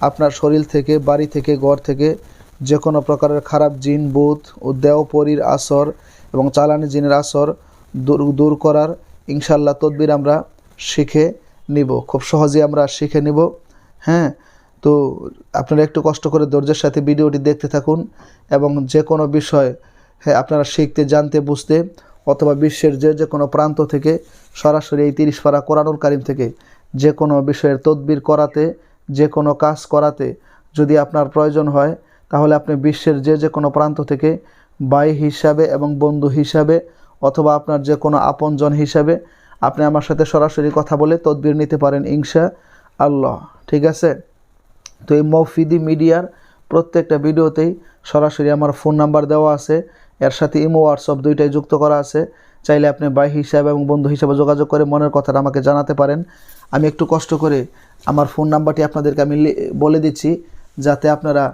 আপনার শরীর থেকে, বাড়ি থেকে, ঘর থেকে যে কোনো প্রকারের খারাপ জিন বুথ ও দেওপরির আসর এবং চালানি জিনের আসর দূর দূর করার ইনশাল্লাহ তদবির আমরা শিখে নিব। খুব সহজে আমরা শিখে নিব। হ্যাঁ তো আপনারা একটু কষ্ট করে ধৈর্যের সাথে ভিডিওটি দেখতে থাকুন এবং যে কোনো বিষয় হ্যাঁ আপনারা শিখতে, জানতে, বুঝতে অথবা বিশ্বের যে যে কোনো প্রান্ত থেকে সরাসরি এই তিরিশ পারা কোরআনুল কারিম থেকে যে কোনো বিষয়ের তদবির করাতে যে কোনো কাজ করাতে যদি আপনার প্রয়োজন হয়, তাহলে আপনি বিশ্বের যে যে কোনো প্রান্ত থেকে ভাই হিসাবে এবং বন্ধু হিসাবে অথবা আপনার যে কোনো আপনজন হিসাবে আপনি আমার সাথে সরাসরি কথা বলে তদবির নিতে পারেন ইনশা আল্লাহ ঠিক আছে? তো এই মৌফিদি মিডিয়ার প্রত্যেকটা ভিডিওতেই সরাসরি আমার ফোন নাম্বার দেওয়া আছে। এর সাথে ইমো, হোয়াটসঅ্যাপ দুইটাই যুক্ত করা আছে। চাইলে আপনি ভাই হিসাবে এবং বন্ধু হিসাবে যোগাযোগ করে মনের কথাটা আমাকে জানাতে পারেন। আমি একটু কষ্ট করে আমার ফোন নাম্বারটি আপনাদেরকে আমি বলে দিচ্ছি, যাতে আপনারা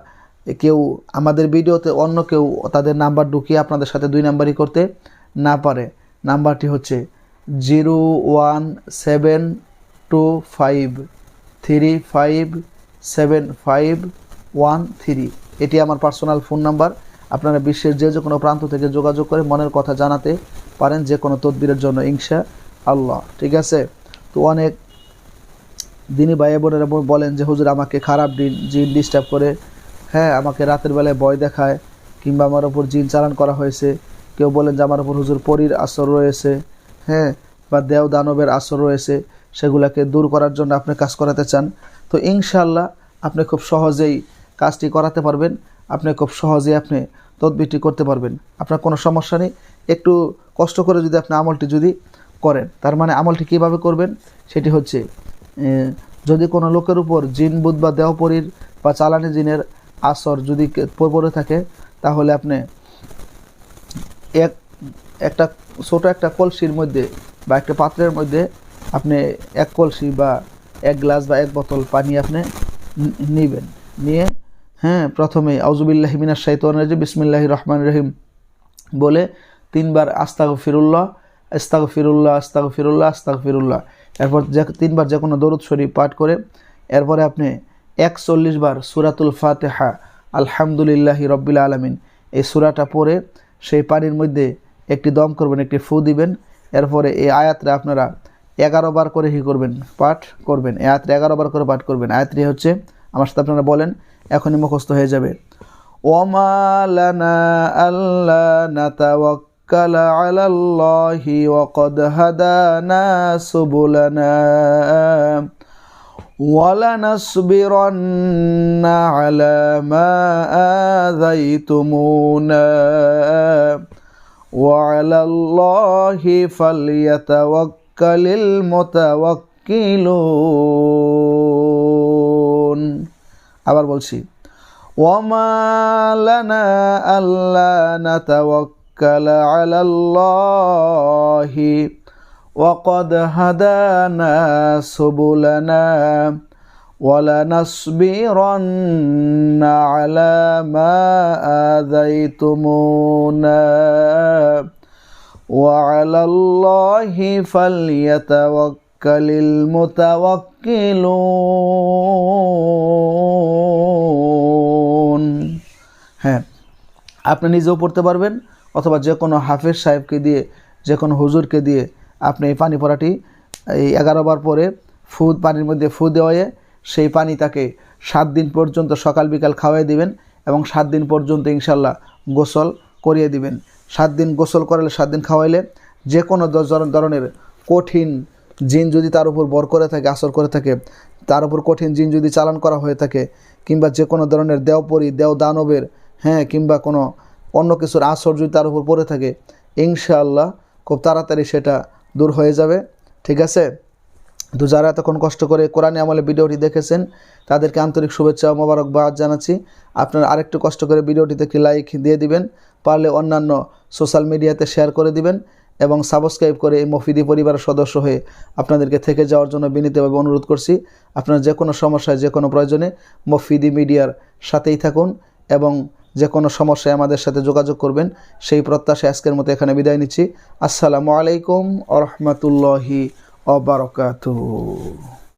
কেউ আমাদের ভিডিওতে অন্য কেউ তাদের নাম্বার ঢুকিয়ে আপনাদের সাথে দুই নাম্বারই করতে না পারে। নাম্বারটি হচ্ছে zero one seven two five three five seven five one three. এটি আমার পার্সোনাল ফোন নাম্বার। আপনারা বিশ্বের যে যে কোনো প্রান্ত থেকে যোগাযোগ করে মনের কথা জানাতে পারেন যে কোনো তদবিরের জন্য, ইনশা আল্লাহ। ঠিক আছে? তো অনেক দিনী ভাই বোনেরা বলেন যে, হুজুর, আমাকে খারাপ দিন, জিন ডিস্টার্ব করে। হ্যাঁ আমাকে রাতের বেলায় ভয় দেখায় কিংবা আমার ওপর জিন চালান করা হয়েছে। কেউ বলেন যে, আমার ওপর হুজুর পরীর আসর রয়েছে। হ্যাঁ বা দেও দানবের আসর রয়েছে। সেগুলোকে দূর করার জন্য আপনি কাজ করাতে চান। তো ইনশাল্লাহ আপনি খুব সহজেই কাজটি করাতে পারবেন। আপনি খুব সহজেই আপনি তদবিরটি করতে পারবেন। আপনার কোনো সমস্যা নেই। একটু কষ্ট করে যদি আপনি আমলটি যদি করেন, তার মানে আমলটি কীভাবে করবেন? সেটি হচ্ছে যদি কোনো লোকের উপর জিন বুধ বা দেহপরির বা চালানি জিনের আসর যদি পড়ে থাকে, তাহলে আপনি এক, একটা ছোট একটা কলসির মধ্যে বা একটা পাত্রের মধ্যে আপনি এক কলসি বা এক গ্লাস বা এক বোতল পানি আপনি নিবেন। নিয়ে হ্যাঁ প্রথমে আউজুবিল্লাহ মিনার শাইতান রাজিম বিসমিল্লাহ রহমান রহিম বলে তিনবার আস্তাগ ফিরুল্লাহ আস্তাগ ফিরুল্লাহ আস্তাগ ফিরুল্লাহ আস্তাগ ফিরুল্লাহ এরপর যে, তিনবার যে কোনো দরুদ শরীফ পাঠ করে এরপরে আপনি একচল্লিশ বার সুরাতুল ফাতেহা, আলহামদুলিল্লাহি রব্বিল আলমিন, এই সুরাটা পড়ে সেই পানির মধ্যে একটি দম করবেন, একটি ফু দিবেন। এরপরে এই আয়াতটা আপনারা এগারো বার করে হি করবেন, পাঠ করবেন। এই আয়াতটা এগারো বার করে পাঠ করবেন। আয়াতটি হচ্ছে, আমার সাথে আপনারা বলেন এখনই মুখস্থ হয়ে যাবে وما لنا ألا نتوكل على الله وقد هدانا سبلنا ولنصبرن على ما آذيتمونا وعلى الله فليتوكل المتوكلون আবার বলছি وما لنا ألا نتوكل على الله وقد هدانا سبلنا ولنصبرن على ما آذيتمونا وعلى الله فليتوكل المتوكلون হ্যাঁ আপনি নিজেও পড়তে পারবেন অথবা যে কোনো হাফেজ সাহেবকে দিয়ে, যে কোনো হুজুরকে দিয়ে আপনি এই পানি পড়াটি এই এগারো বার পরে ফু, পানির মধ্যে ফু দেওয়ায় সেই পানি তাকে সাত দিন পর্যন্ত সকাল বিকাল খাওয়াই দিবেন এবং সাত দিন পর্যন্ত ইনশাল্লাহ গোসল করিয়ে দিবেন। সাত দিন গোসল করালে সাত দিন খাওয়াইলে যে কোনো ধরনের কঠিন জিন যদি তার উপর বর করে থাকে, আসর করে থাকে, তার উপর কঠিন জিন যদি চালান করা হয়ে থাকে, কিংবা যে কোনো ধরনের দেওপরি দেও দানবের হ্যাঁ কিংবা কোনো অন্য কিছুর যদি তার উপর পড়ে থাকে, ইনশাআল্লাহ খুব তাড়াতাড়ি সেটা দূর হয়ে যাবে। ঠিক আছে? তো যারা এতক্ষণ কষ্ট করে কোরআনে আমলে ভিডিওটি দেখেছেন, তাদেরকে আন্তরিক শুভেচ্ছা ও মোবারকবাদ জানাচ্ছি। আপনারা আরেকটু কষ্ট করে ভিডিওটিতে একটি লাইক দিয়ে দিবেন, পারলে অন্যান্য সোশ্যাল মিডিয়াতে শেয়ার করে দিবেন এবং সাবস্ক্রাইব করে এই মফিদি পরিবারের সদস্য হয়ে আপনাদেরকে থেকে যাওয়ার জন্য বিনীতভাবে অনুরোধ করছি। আপনারা যে কোনো সমস্যায় যে কোনো প্রয়োজনে মফিদি মিডিয়ার সাথেই থাকুন এবং যে কোনো সমস্যায় আমাদের সাথে যোগাযোগ করবেন, সেই প্রত্যাশে আজকের মতো এখানে বিদায় নিচ্ছি। আসসালামু আলাইকুম আ রহমতুল্লাহি অবরকাত